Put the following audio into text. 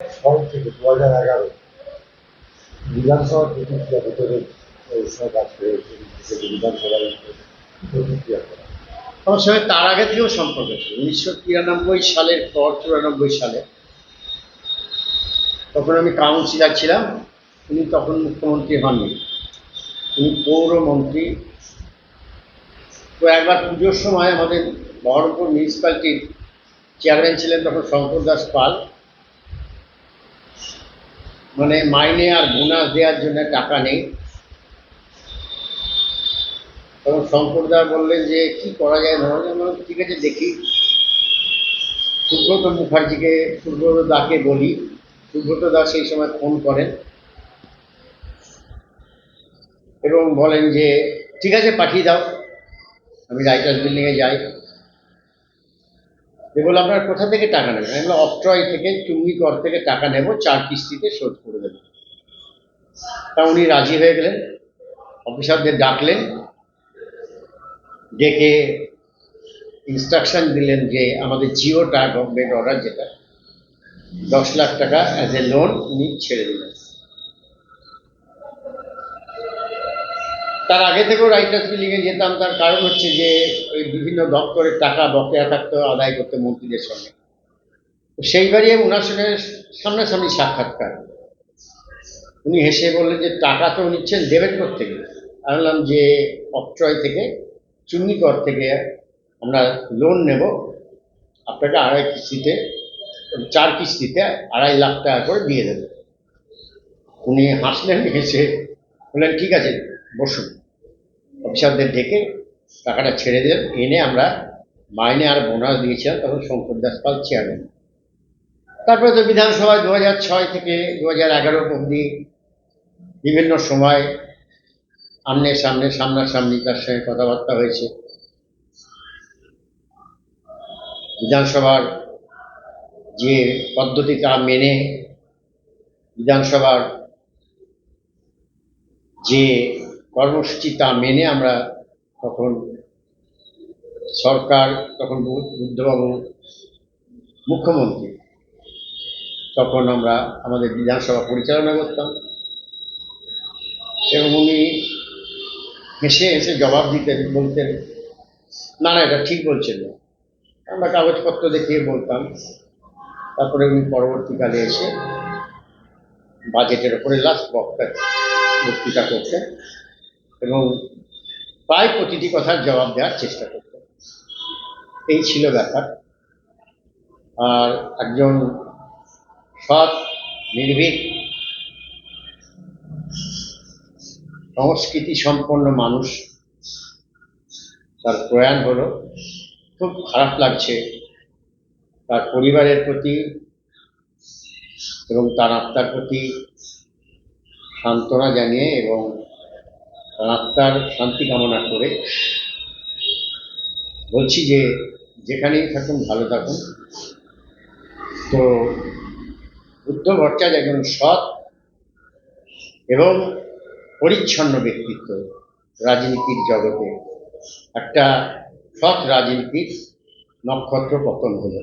ছয় থেকে দু হাজার এগারো বিধানসভা প্রতিক্রিয়া ভিতরে কাজ করে বিধানসভার প্রতিক্রিয়া করা। আমার সঙ্গে তার আগে থেকেও সম্পর্ক ছিল। উনিশশো তিরানব্বই সালের পর, চুরানব্বই সালে, তখন আমি কাউন্সিলর ছিলাম। উনি তখন মুখ্যমন্ত্রী হননি। উনি পৌরমন্ত্রী তো একবার পুজোর সময় আমাদের বহরমপুর মিউনিসিপ্যালিটির চেয়ারম্যান ছিলেন তখন শঙ্কর দাস পাল। মানে মাইনে আর বোনাস দেওয়ার জন্য টাকা নেই। তখন শঙ্করদা বললেন যে কি করা যায় না আমি বললাম, ঠিক আছে দেখি। সুব্রত মুখার্জিকে সুব্রত দাকে বলি। সুব্রত দা সেই সময় ফোন করেন এবং বলেন যে ঠিক আছে পাঠিয়ে দাও। আমি রাইটার্স বিল্ডিংয়ে যাই। বলে আপনার কোথা থেকে টাকা নেবেন? এগুলো অস্ট্রয় থেকে চুঙ্গি কর থেকে টাকা নেব, চার কিস্তিতে শোধ করে দেবেন তা উনি রাজি হয়ে গেলেন। অফিসারদের ডাকলেন। ডেকে ইনস্ট্রাকশন দিলেন যে আমাদের জিও জিওটা গভর্নমেন্ট অর্ডার যেটা, দশ লাখ টাকা অ্যাজ এ লোন উনি ছেড়ে দিলেন। তার আগে থেকেও রাইটার্স বিল্ডিংয়ে যেতাম, তার কারণ হচ্ছে যে ওই বিভিন্ন দপ্তরের টাকা বকেয়া থাকতো আদায় করতে মন্ত্রীদের সঙ্গে। সেইবারই ওনার সঙ্গে সামনাসামনি সাক্ষাৎকার। উনি হেসে বললেন যে, টাকা তো নিচ্ছেন, দেবেন থেকে আমি বললাম যে অক্ট্রয় থেকে, চুন্নিকর থেকে আমরা লোন নেব। আপনাকে আড়াই কিস্তিতে, চার কিস্তিতে আড়াই লাখ টাকা করে দিয়ে দেবে। উনি হাসলেন, হেসে বললেন, ঠিক আছে, বসুন। অফিসারদের ডেকে টাকাটা ছেড়ে দিলেন। এনে আমরা মাইনে আর বোনাস দিয়েছিলাম, তখন শঙ্কর দাস পাল চেয়ারম্যান তারপরে তো বিধানসভায় দু হাজার ছয় থেকে দু হাজার এগারো অবধি বিভিন্ন সময় আমনে সামনে, সামনাসামনি তার সঙ্গে কথাবার্তা হয়েছে। বিধানসভার যে পদ্ধতি তা মেনে বিধানসভার যে কর্মসূচি তা মেনে আমরা তখন সরকার, তখন বুদ্ধবাবু, মুখ্যমন্ত্রী, তখন আমরা আমাদের বিধানসভা পরিচালনা করতাম। এবং উনি হেসে হেসে জবাব দিতেন, বলতেন, না না, এটা ঠিক বলছেন না। আমরা কাগজপত্র দেখিয়ে বলতাম। তারপরে উনি পরবর্তীকালে এসে বাজেটের ওপরে লাস্ট বক্তা বক্তৃতা করতেন। এবং প্রায় প্রতিটি কথার জবাব দেওয়ার চেষ্টা করতেন এই ছিল ব্যাপার। আর একজন সৎ, নির্ভীক সংস্কৃতি সম্পন্ন মানুষ তার প্রয়াণ হলো। খুব খারাপ লাগছে তার পরিবারের প্রতি এবং তার আত্মার প্রতি সান্ত্বনা জানিয়ে এবং আত্মার শান্তি কামনা করে বলছি যে, যেখানেই থাকুন, ভালো থাকুন। তো বুদ্ধ ভট্টাচার্য একজন সৎ এবং পরিচ্ছন্ন ব্যক্তিত্ব রাজনীতির জগতে। একটা সৎ রাজনীতির নক্ষত্র পতন হলো।